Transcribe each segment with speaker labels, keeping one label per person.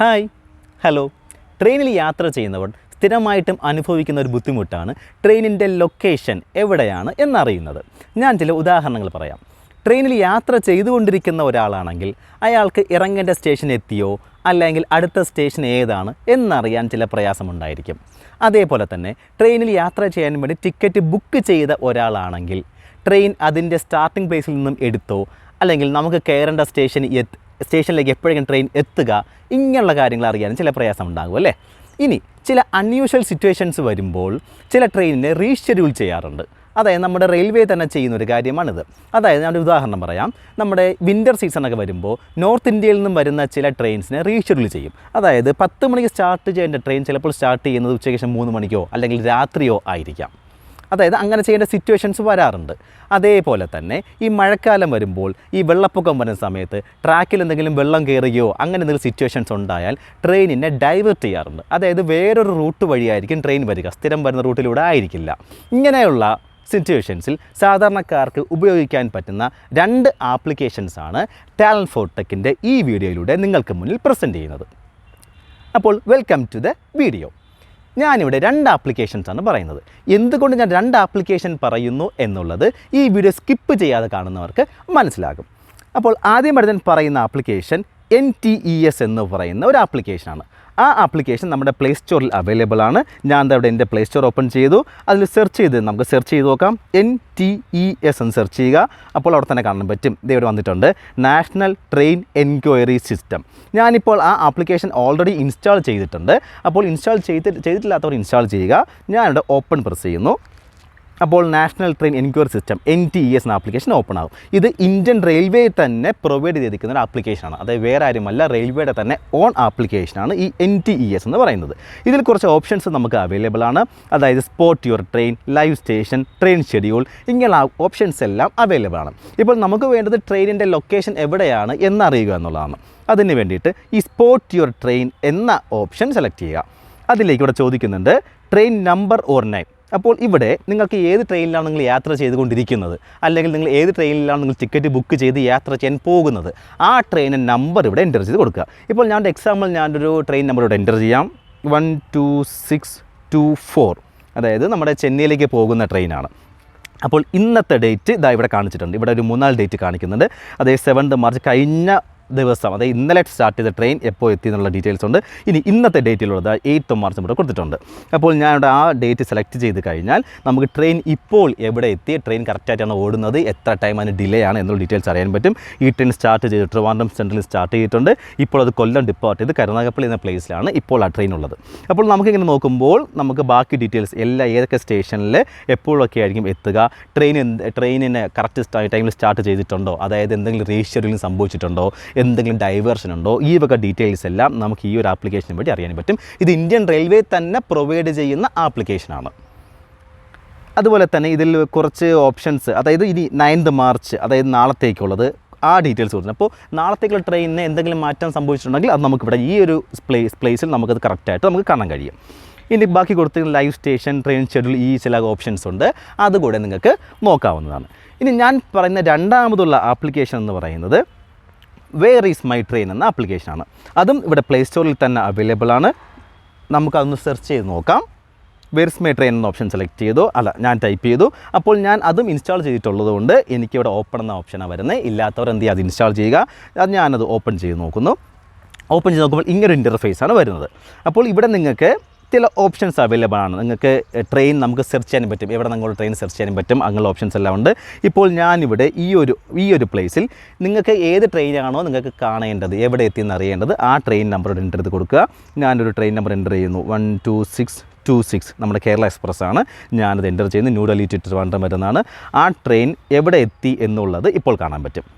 Speaker 1: Hi. Hello. ട്രെയിനിൽ യാത്ര ചെയ്യുന്നവർ സ്ഥിരമായിട്ടും അനുഭവിക്കുന്ന ഒരു ബുദ്ധിമുട്ടാണ്. ട്രെയിനിന്റെ ലൊക്കേഷൻ എവിടെയാണ് എന്നറിയുന്നത്. ഞാൻ ചില ഉദാഹരണങ്ങൾ പറയാം. ട്രെയിനിൽ യാത്ര ചെയ്തുകൊണ്ടിരിക്കുന്ന ഒരാളാണെങ്കിൽ അയാൾക്ക് ഇറങ്ങേണ്ട സ്റ്റേഷൻ എത്തിയോ? അല്ലെങ്കിൽ അടുത്ത സ്റ്റേഷൻ ഏതാണ്? എന്നറിയാൻ ചില പ്രയാസമുണ്ടായിരിക്കും. അതേപോലെ തന്നെ ട്രെയിനിൽ യാത്ര ചെയ്യാൻ വേണ്ടി ടിക്കറ്റ് ബുക്ക് ചെയ്ത ഒരാളാണെങ്കിൽ ട്രെയിൻ അതിന്റെ സ്റ്റാർട്ടിംഗ് പ്ലേസിൽ നിന്നും എടുത്തോ? അല്ലെങ്കിൽ നമുക്ക് കയറേണ്ട സ്റ്റേഷൻ സ്റ്റേഷനിലേക്ക് എപ്പോഴെങ്കിലും ട്രെയിൻ എത്തുക ഇങ്ങനെയുള്ള കാര്യങ്ങൾ അറിയാനും ചില പ്രയാസം ഉണ്ടാകും അല്ലേ? ഇനി ചില അൺയൂഷ്വൽ സിറ്റുവേഷൻസ് വരുമ്പോൾ ചില ട്രെയിനിനെ റീഷെഡ്യൂൾ ചെയ്യാറുണ്ട്. അതായത് നമ്മുടെ റെയിൽവേ തന്നെ ചെയ്യുന്ന ഒരു കാര്യമാണിത്. അതായത് ഞാനൊരു ഉദാഹരണം പറയാം. നമ്മുടെ വിന്റർ സീസണൊക്കെ വരുമ്പോൾ നോർത്ത് ഇന്ത്യയിൽ നിന്നും വരുന്ന ചില ട്രെയിൻസിനെ റീഷെഡ്യൂൾ ചെയ്യും. അതായത് പത്ത് മണിക്ക് സ്റ്റാർട്ട് ചെയ്യേണ്ട ട്രെയിൻ ചിലപ്പോൾ സ്റ്റാർട്ട് ചെയ്യുന്നത് ഉച്ചയ്ക്ക് ശേഷം മൂന്ന് മണിക്കോ അല്ലെങ്കിൽ രാത്രിയോ ആയിരിക്കാം. അതായത് അങ്ങനെ ചെയ്യേണ്ട സിറ്റുവേഷൻസ് വരാറുണ്ട്. അതേപോലെ തന്നെ ഈ മഴക്കാലം വരുമ്പോൾ ഈ വെള്ളപ്പൊക്കം വരുന്ന സമയത്ത് ട്രാക്കിൽ എന്തെങ്കിലും വെള്ളം കയറുകയോ അങ്ങനെ എന്തെങ്കിലും സിറ്റുവേഷൻസ് ഉണ്ടായാൽ ട്രെയിനിനെ ഡൈവേർട്ട് ചെയ്യാറുണ്ട്. അതായത് വേറൊരു റൂട്ട് വഴിയായിരിക്കും ട്രെയിൻ വരിക. സ്ഥിരം വരുന്ന റൂട്ടിലൂടെ ആയിരിക്കില്ല. ഇങ്ങനെയുള്ള സിറ്റുവേഷൻസിൽ സാധാരണക്കാർക്ക് ഉപയോഗിക്കാൻ പറ്റുന്ന രണ്ട് ആപ്ലിക്കേഷൻസാണ് ടാലൻ ഫോർട്ടെക്കിന്റെ ഈ വീഡിയോയിലൂടെ നിങ്ങൾക്ക് മുന്നിൽ പ്രസന്റ് ചെയ്യുന്നത്. അപ്പോൾ വെൽക്കം ടു ദ വീഡിയോ ഞാനിവിടെ രണ്ട് ആപ്ലിക്കേഷൻസ് ആണ് പറയുന്നത്. എന്തുകൊണ്ട് ഞാൻ രണ്ട് ആപ്ലിക്കേഷൻ പറയുന്നു എന്നുള്ളത് ഈ വീഡിയോ സ്കിപ്പ് ചെയ്യാതെ കാണുന്നവർക്ക് മനസ്സിലാകും. അപ്പോൾ ആദ്യം ഞാൻ പറയുന്ന application N T E S എന്ന് പറയുന്ന ഒരു ആപ്ലിക്കേഷനാണ് ആ ആപ്ലിക്കേഷൻ നമ്മുടെ പ്ലേ സ്റ്റോറിൽ അവൈലബിൾ ആണ്. ഞാൻ അവിടെ എന്റെ പ്ലേ സ്റ്റോർ ഓപ്പൺ ചെയ്തു. അതിൽ സെർച്ച് ചെയ്ത് നമുക്ക് സെർച്ച് ചെയ്ത് നോക്കാം. എൻ ടി ഇ എസ് എന്ന് സെർച്ച് ചെയ്യുക. അപ്പോൾ അവിടെ തന്നെ കാണാൻ പറ്റും. ഇവിടെ വന്നിട്ടുണ്ട്. നാഷണൽ ട്രെയിൻ എൻക്വയറി സിസ്റ്റം ഞാനിപ്പോൾ ആ ആപ്ലിക്കേഷൻ ഓൾറെഡി ഇൻസ്റ്റാൾ ചെയ്തിട്ടുണ്ട്. അപ്പോൾ ഇൻസ്റ്റാൾ ചെയ്തിട്ട് ചെയ്തിട്ടില്ലാത്തവർ ഇൻസ്റ്റാൾ ചെയ്യുക. ഞാനിവിടെ ഓപ്പൺ പ്രസ് ചെയ്യുന്നു. അപ്പോൾ national train enquiry system N T E S എന്ന ആപ്ലിക്കേഷൻ ഓപ്പൺ ആകും. ഇത് ഇന്ത്യൻ റെയിൽവേ തന്നെ പ്രൊവൈഡ് ചെയ്തിരിക്കുന്ന ഒരു ആപ്ലിക്കേഷനാണ് അതായത് വേറെ ആരുമല്ല റെയിൽവേയുടെ തന്നെ ഓൺ ആപ്ലിക്കേഷനാണ് ഈ എൻ ടി ഇ എസ് എന്ന് പറയുന്നത്. ഇതിൽ കുറച്ച് ഓപ്ഷൻസ് നമുക്ക് അവൈലബിൾ ആണ്. അതായത് spot your train live station train schedule ഇങ്ങനെയുള്ള ഓപ്ഷൻസ് എല്ലാം അവൈലബിൾ ആണ്. ഇപ്പോൾ നമുക്ക് വേണ്ടത് ട്രെയിനിന്റെ ലൊക്കേഷൻ എവിടെയാണ് എന്നറിയുക എന്നുള്ളതാണ്. അതിന് വേണ്ടിയിട്ട് ഈ സ്പോട്ട് യുവർ ട്രെയിൻ എന്ന ഓപ്ഷൻ സെലക്ട് ചെയ്യുക. അതിലേക്ക് ഇവിടെ ചോദിക്കുന്നുണ്ട് ട്രെയിൻ നമ്പർ ഓർ നൈം അപ്പോൾ ഇവിടെ നിങ്ങൾക്ക് ഏത് ട്രെയിനിലാണ് നിങ്ങൾ യാത്ര ചെയ്തുകൊണ്ടിരിക്കുന്നത്? അല്ലെങ്കിൽ നിങ്ങൾ ഏത് ട്രെയിനിലാണ് നിങ്ങൾ ടിക്കറ്റ് ബുക്ക് ചെയ്ത് യാത്ര ചെയ്യാൻ പോകുന്നത്? ആ ട്രെയിനിന്റെ നമ്പർ ഇവിടെ എന്റർ ചെയ്ത് കൊടുക്കുക. ഇപ്പോൾ ഞാൻ എക്സാമ്പിൾ ഞാനൊരു ട്രെയിൻ നമ്പർ ഇവിടെ എന്റർ ചെയ്യാം. One two six two four അതായത് നമ്മുടെ ചെന്നൈയിലേക്ക് പോകുന്ന ട്രെയിനാണ് അപ്പോൾ ഇന്നത്തെ ഡേറ്റ് ഇതാ ഇവിടെ കാണിച്ചിട്ടുണ്ട്. ഇവിടെ ഒരു മൂന്നാൽ ഡേറ്റ് കാണിക്കുന്നുണ്ട്. അതായത് സെവൻത് മാർച്ച് കഴിഞ്ഞ ദിവസം അതായത് ഇന്നലെ സ്റ്റാർട്ട് ചെയ്ത ട്രെയിൻ എപ്പോൾ എത്തി എന്നുള്ള ഡീറ്റെയിൽസ് ഉണ്ട്. ഇനി ഇന്നത്തെ ഡേറ്റിലുള്ളത് എയ്ത്ത് മാർച്ച് ഇവിടെ കൊടുത്തിട്ടുണ്ട്. അപ്പോൾ ഞാനിവിടെ ആ ഡേറ്റ് സെലക്ട് ചെയ്ത് കഴിഞ്ഞാൽ നമുക്ക് ട്രെയിൻ ഇപ്പോൾ എവിടെ എത്തി ട്രെയിൻ കറക്റ്റായിട്ടാണ് ഓടുന്നത് എത്ര ടൈം അതിന് ഡിലേ ആണ് എന്നുള്ള ഡീറ്റെയിൽസ് അറിയാൻ പറ്റും. ഈ ട്രെയിൻ സ്റ്റാർട്ട് ചെയ്ത് ട്രിവാൻഡ്രം സെൻട്രലിൽ സ്റ്റാർട്ട് ചെയ്തിട്ടുണ്ട്. ഇപ്പോൾ അത് കൊല്ലം ഡിപ്പാർട്ട് ചെയ്ത് കരുനാഗപ്പള്ളി എന്ന പ്ലേസിലാണ് ഇപ്പോൾ ആ ട്രെയിൻ ഉള്ളത്. അപ്പോൾ നമുക്കിങ്ങനെ നോക്കുമ്പോൾ നമുക്ക് ബാക്കി ഡീറ്റെയിൽസ് എല്ലാ ഏതൊക്കെ സ്റ്റേഷനിൽ എപ്പോഴൊക്കെ ആയിരിക്കും എത്തുക ട്രെയിൻ ട്രെയിനിന് കറക്റ്റ് ടൈമിൽ സ്റ്റാർട്ട് ചെയ്തിട്ടുണ്ടോ അതായത് എന്തെങ്കിലും റീഷെഡ്യൂളിംഗ് സംഭവിച്ചിട്ടുണ്ടോ എന്തെങ്കിലും ഡൈവേർഷൻ ഉണ്ടോ? ഈ വക ഡീറ്റെയിൽസ് എല്ലാം നമുക്ക് ഈ ഒരു ആപ്ലിക്കേഷൻ വഴി അറിയാൻ പറ്റും. ഇത് ഇന്ത്യൻ റെയിൽവേ തന്നെ പ്രൊവൈഡ് ചെയ്യുന്ന ആപ്ലിക്കേഷനാണ് അതുപോലെ തന്നെ ഇതിൽ കുറച്ച് ഓപ്ഷൻസ് അതായത് ഇനി നയൻത് മാർച്ച് അതായത് നാളത്തേക്കുള്ളത് ആ ഡീറ്റെയിൽസ് കൊടുക്കുന്നത് അപ്പോൾ നാളത്തേക്കുള്ള ട്രെയിനിന് എന്തെങ്കിലും മാറ്റം സംഭവിച്ചിട്ടുണ്ടെങ്കിൽ അത് നമുക്കിവിടെ ഈ ഒരു പ്ലേസ് പ്ലേസിൽ നമുക്കത് കറക്റ്റായിട്ട് നമുക്ക് കാണാൻ കഴിയും. ഇനി ബാക്കി കൊടുത്തിരിക്കുന്ന ലൈവ് സ്റ്റേഷൻ ട്രെയിൻ ഷെഡ്യൂൾ ഈ ചില ഓപ്ഷൻസ് ഉണ്ട്. അതുകൂടെ നിങ്ങൾക്ക് നോക്കാവുന്നതാണ്. ഇനി ഞാൻ പറയുന്ന രണ്ടാമതുള്ള ആപ്ലിക്കേഷൻ എന്ന് പറയുന്നത് വേർ ഈസ് മൈ ട്രെയിൻ എന്ന ആപ്ലിക്കേഷനാണ് അതും ഇവിടെ പ്ലേ സ്റ്റോറിൽ തന്നെ അവൈലബിൾ ആണ്. നമുക്കതൊന്ന് സെർച്ച് ചെയ്ത് നോക്കാം. വെയർസ് മൈ ട്രെയിൻ എന്ന ഓപ്ഷൻ സെലക്ട് ചെയ്തു. അല്ല ഞാൻ ടൈപ്പ് ചെയ്തു. അപ്പോൾ ഞാൻ അതും ഇൻസ്റ്റാൾ ചെയ്തിട്ടുള്ളത് കൊണ്ട് എനിക്കിവിടെ ഓപ്പൺ എന്ന ഓപ്ഷനാണ് വരുന്നത് ഇല്ലാത്തവർ എന്ത് ചെയ്യുക അത് ഇൻസ്റ്റാൾ ചെയ്യുക. അത് ഞാനത് ഓപ്പൺ ചെയ്ത് നോക്കുന്നു. ഓപ്പൺ ചെയ്ത് നോക്കുമ്പോൾ ഇങ്ങനൊരു ഇന്റർഫേസ് ആണ് വരുന്നത്. അപ്പോൾ ഇവിടെ നിങ്ങൾക്ക് ചില ഓപ്ഷൻസ് അവൈലബിൾ ആണ്. നിങ്ങൾക്ക് ട്രെയിൻ നമുക്ക് സെർച്ച് ചെയ്യാൻ പറ്റും. എവിടെ നിങ്ങൾ ട്രെയിൻ സെർച്ച് ചെയ്യാൻ പറ്റും. അങ്ങനെയുള്ള ഓപ്ഷൻസ് എല്ലാം ഉണ്ട്. ഇപ്പോൾ ഞാനിവിടെ ഈ ഒരു ഈ ഒരു പ്ലേസിൽ നിങ്ങൾക്ക് ഏത് ട്രെയിനാണോ നിങ്ങൾക്ക് കാണേണ്ടത് എവിടെ എത്തിയെന്ന് അറിയേണ്ടത് ആ ട്രെയിൻ നമ്പർ എന്റർ ചെയ്ത് കൊടുക്കുക. ഞാനൊരു ട്രെയിൻ നമ്പർ എന്റർ ചെയ്യുന്നു. One two six two six നമ്മുടെ കേരള എക്സ്പ്രസ് ആണ്. ഞാനത് എന്റർ ചെയ്യുന്നത് ന്യൂഡൽഹി ടു ട്രിവാൻഡ്രം വരുന്നതാണ് ആ ട്രെയിൻ എവിടെ എത്തി എന്നുള്ളത് ഇപ്പോൾ കാണാൻ പറ്റും.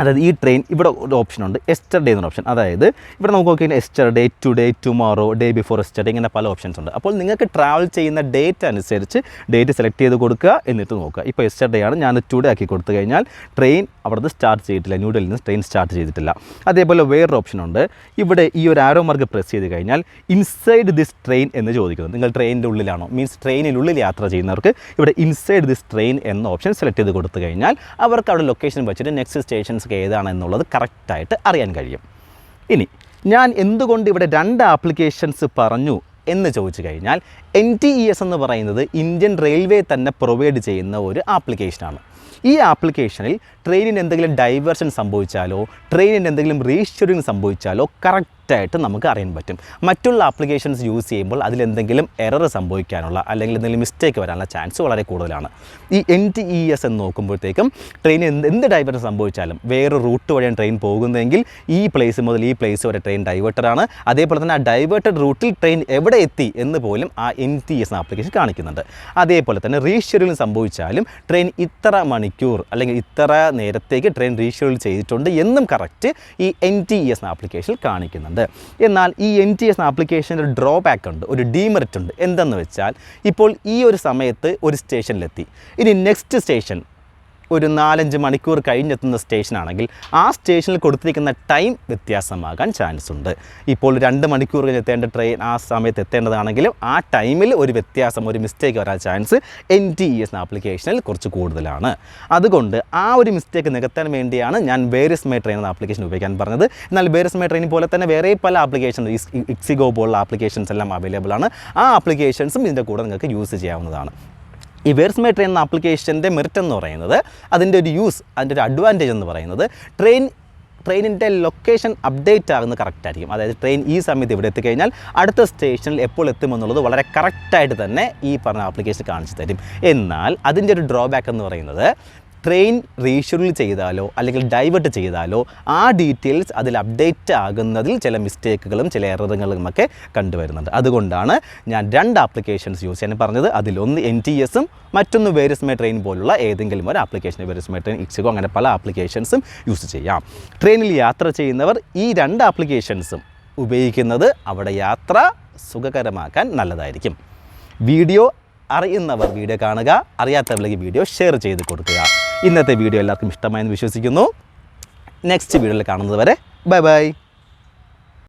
Speaker 1: അതായത് ഈ ട്രെയിൻ ഇവിടെ ഒരു ഓപ്ഷൻ ഉണ്ട്. എസ്റ്റർഡേ എന്നൊരു ഓപ്ഷൻ അതായത് ഇവിടെ നമുക്ക് നോക്കിക്കഴിഞ്ഞാൽ yesterday today tomorrow day before yesterday ഇങ്ങനെ പല ഓപ്ഷൻസ് ഉണ്ട്. അപ്പോൾ നിങ്ങൾക്ക് ട്രാവൽ ചെയ്യുന്ന ഡേറ്റ് അനുസരിച്ച് ഡേറ്റ് സെലക്ട് ചെയ്ത് കൊടുക്കുക എന്നിട്ട് നോക്കുക. ഇപ്പോൾ എസ്റ്റർഡേ ആണ് ഞാൻ ടുഡേ ആക്കി കൊടുത്തു കഴിഞ്ഞാൽ ട്രെയിൻ അവിടുന്ന് സ്റ്റാർട്ട് ചെയ്തിട്ടില്ല. ന്യൂഡൽഹിയിൽ നിന്ന് ട്രെയിൻ സ്റ്റാർട്ട് ചെയ്തിട്ടില്ല. അതേപോലെ വേറൊരു ഓപ്ഷൻ ഉണ്ട്. ഇവിടെ ഈ ഒരു ആരോ മാർക്ക് പ്രസ് ചെയ്ത് കഴിഞ്ഞാൽ ഇൻസൈഡ് ദിസ് ട്രെയിൻ എന്ന് ചോദിക്കുന്നത് നിങ്ങൾ ട്രെയിനിന്റെ ഉള്ളിലാണോ? മീൻസ് ട്രെയിനിനുള്ളിൽ യാത്ര ചെയ്യുന്നവർക്ക് ഇവിടെ ഇൻസൈഡ് ദിസ് ട്രെയിൻ എന്ന ഓപ്ഷൻ സെലക്ട് ചെയ്ത് കൊടുത്തു കഴിഞ്ഞാൽ അവർക്ക് അവിടെ ലൊക്കേഷൻ വെച്ചിട്ട് നെക്സ്റ്റ് സ്റ്റേഷൻസ് ഏതാണ് എന്നുള്ളത് കറക്റ്റായിട്ട് അറിയാൻ കഴിയും. ഇനി ഞാൻ എന്തുകൊണ്ട് ഇവിടെ രണ്ട് ആപ്ലിക്കേഷൻസ് പറഞ്ഞു എന്ന് ചോദിച്ചു കഴിഞ്ഞാൽ എൻ ടി ഇ എസ് എന്ന് പറയുന്നത് ഇന്ത്യൻ റെയിൽവേ തന്നെ പ്രൊവൈഡ് ചെയ്യുന്ന ഒരു ആപ്ലിക്കേഷനാണ് ഈ ആപ്ലിക്കേഷനിൽ ട്രെയിനിന് എന്തെങ്കിലും ഡൈവേർഷൻ സംഭവിച്ചാലോ ട്രെയിനിന് എന്തെങ്കിലും റീഷെഡ്യൂളിംഗ് സംഭവിച്ചാലോ കറക്റ്റായിട്ട് നമുക്ക് അറിയാൻ പറ്റും. മറ്റുള്ള ആപ്ലിക്കേഷൻസ് യൂസ് ചെയ്യുമ്പോൾ അതിലെന്തെങ്കിലും എറർ സംഭവിക്കാനുള്ള അല്ലെങ്കിൽ എന്തെങ്കിലും മിസ്റ്റേക്ക് വരാനുള്ള ചാൻസ് വളരെ കൂടുതലാണ്. ഈ എൻ ടി ഇ എസ് എന്ന് നോക്കുമ്പോഴത്തേക്കും ട്രെയിൻ എന്ത് എന്ത് ഡൈവേർട്ട് സംഭവിച്ചാലും വേറെ റൂട്ട് വഴിയാണ് ട്രെയിൻ പോകുന്നതെങ്കിൽ ഈ പ്ലേസ് മുതൽ ഈ പ്ലേസ് വരെ ട്രെയിൻ ഡൈവേർട്ടഡാണ് അതേപോലെ തന്നെ ആ ഡൈവേർട്ടഡ് റൂട്ടിൽ ട്രെയിൻ എവിടെ എത്തി എന്ന് പോലും ആ എൻ ടി എസ് ആപ്ലിക്കേഷൻ കാണിക്കുന്നുണ്ട്. അതേപോലെ തന്നെ റീഷെഡ്യൂൾ സംഭവിച്ചാലും ട്രെയിൻ ഇത്ര മണിക്കൂർ അല്ലെങ്കിൽ ഇത്ര നേരത്തേക്ക് ട്രെയിൻ റീഷെഡ്യൂൾ ചെയ്തിട്ടുണ്ട് എന്നും കറക്റ്റ് ഈ എൻ ടി എസ് ആപ്ലിക്കേഷനിൽ കാണിക്കുന്നുണ്ട്. എന്നാൽ ഈ എൻ ടി എസ് ആപ്ലിക്കേഷന്റെ ഒരു ഡ്രോ ബാക്ക് ഉണ്ട് ഒരു ഡീമെറിറ്റ് ഉണ്ട്. എന്തെന്ന് വെച്ചാൽ ഇപ്പോൾ ഈ ഒരു സമയത്ത് ഒരു സ്റ്റേഷനിലെത്തി. ഇനി നെക്സ്റ്റ് സ്റ്റേഷൻ ഒരു നാലഞ്ച് മണിക്കൂർ കഴിഞ്ഞെത്തുന്ന സ്റ്റേഷനാണെങ്കിൽ ആ സ്റ്റേഷനിൽ കൊടുത്തിരിക്കുന്ന ടൈം വ്യത്യാസമാകാൻ ചാൻസ് ഉണ്ട്. ഇപ്പോൾ രണ്ട് മണിക്കൂർ കഴിഞ്ഞ് എത്തേണ്ട ട്രെയിൻ ആ സമയത്ത് എത്തേണ്ടതാണെങ്കിലും ആ ടൈമിൽ ഒരു വ്യത്യാസം ഒരു മിസ്റ്റേക്ക് വരാൻ chance N T E S ആപ്ലിക്കേഷനിൽ കുറച്ച് കൂടുതലാണ്. അതുകൊണ്ട് ആ ഒരു മിസ്റ്റേക്ക് നികത്താൻ വേണ്ടിയാണ് ഞാൻ വേരിയസ് മൈ ട്രെയിൻ എന്ന ആപ്ലിക്കേഷൻ ഉപയോഗിക്കാൻ പറഞ്ഞത്. എന്നാൽ വേരിയസ് മൈ ട്രെയിൻ പോലെ തന്നെ വേറെ പല ആപ്ലിക്കേഷൻ ഇക്സിഗോ പോലുള്ള ആപ്ലിക്കേഷൻസ് എല്ലാം അവൈലബിൾ ആണ്. ആ ആപ്ലിക്കേഷൻസും ഇതിന്റെ കൂടെ നിങ്ങൾക്ക് യൂസ് ചെയ്യാവുന്നതാണ്. ഈ വേർസ്മെ ട്രെയിൻ എന്ന ആപ്ലിക്കേഷന്റെ മെറിറ്റ് എന്ന് പറയുന്നത് അതിന്റെ ഒരു യൂസ് അതിന്റെ ഒരു അഡ്വാന്റേജ് എന്ന് പറയുന്നത് ട്രെയിൻ ട്രെയിനിന്റെ ലൊക്കേഷൻ അപ്ഡേറ്റ് ആകുന്നത് കറക്റ്റ് ആയിരിക്കും. അതായത് ട്രെയിൻ ഈ സമയത്ത് ഇവിടെ എത്തിക്കഴിഞ്ഞാൽ അടുത്ത സ്റ്റേഷനിൽ എപ്പോൾ എത്തുമെന്നുള്ളത് വളരെ കറക്റ്റായിട്ട് തന്നെ ഈ പറഞ്ഞ ആപ്ലിക്കേഷൻ കാണിച്ചു തരും. എന്നാൽ അതിന്റെ ഒരു ഡ്രോബാക്ക് എന്ന് പറയുന്നത് ട്രെയിൻ റീഷെഡ്യൂൾ ചെയ്താലോ അല്ലെങ്കിൽ ഡൈവേർട്ട് ചെയ്താലോ ആ ഡീറ്റെയിൽസ് അതിൽ അപ്ഡേറ്റ് ആകുന്നതിൽ ചില മിസ്റ്റേക്കുകളും ചില എററുകളും ഒക്കെ കണ്ടുവരുന്നുണ്ട്. അതുകൊണ്ടാണ് ഞാൻ രണ്ട് ആപ്ലിക്കേഷൻസ് യൂസ് ചെയ്യാൻ പറഞ്ഞത്. അതിലൊന്ന് എൻ ടി എസും മറ്റൊന്ന് വേരിസ്മേ ട്രെയിൻ പോലുള്ള ഏതെങ്കിലും ഒരു ആപ്ലിക്കേഷൻ വേരിസ്മേ ട്രെയിൻ ഇക്സിഗോ അങ്ങനെ പല ആപ്ലിക്കേഷൻസും യൂസ് ചെയ്യാം. ട്രെയിനിൽ യാത്ര ചെയ്യുന്നവർ ഈ രണ്ട് ആപ്ലിക്കേഷൻസും ഉപയോഗിക്കുന്നത് അവിടെ യാത്ര സുഖകരമാക്കാൻ നല്ലതായിരിക്കും. വീഡിയോ അറിയുന്നവർ വീഡിയോ കാണുക അറിയാത്തവരിലേക്ക് വീഡിയോ ഷെയർ ചെയ്ത് കൊടുക്കുക. ഇന്നത്തെ വീഡിയോ എല്ലാവർക്കും ഇഷ്ടമായെന്ന് വിശ്വസിക്കുന്നു. നെക്സ്റ്റ് വീഡിയോയിൽ കാണുന്നത് വരെ ബൈ ബൈ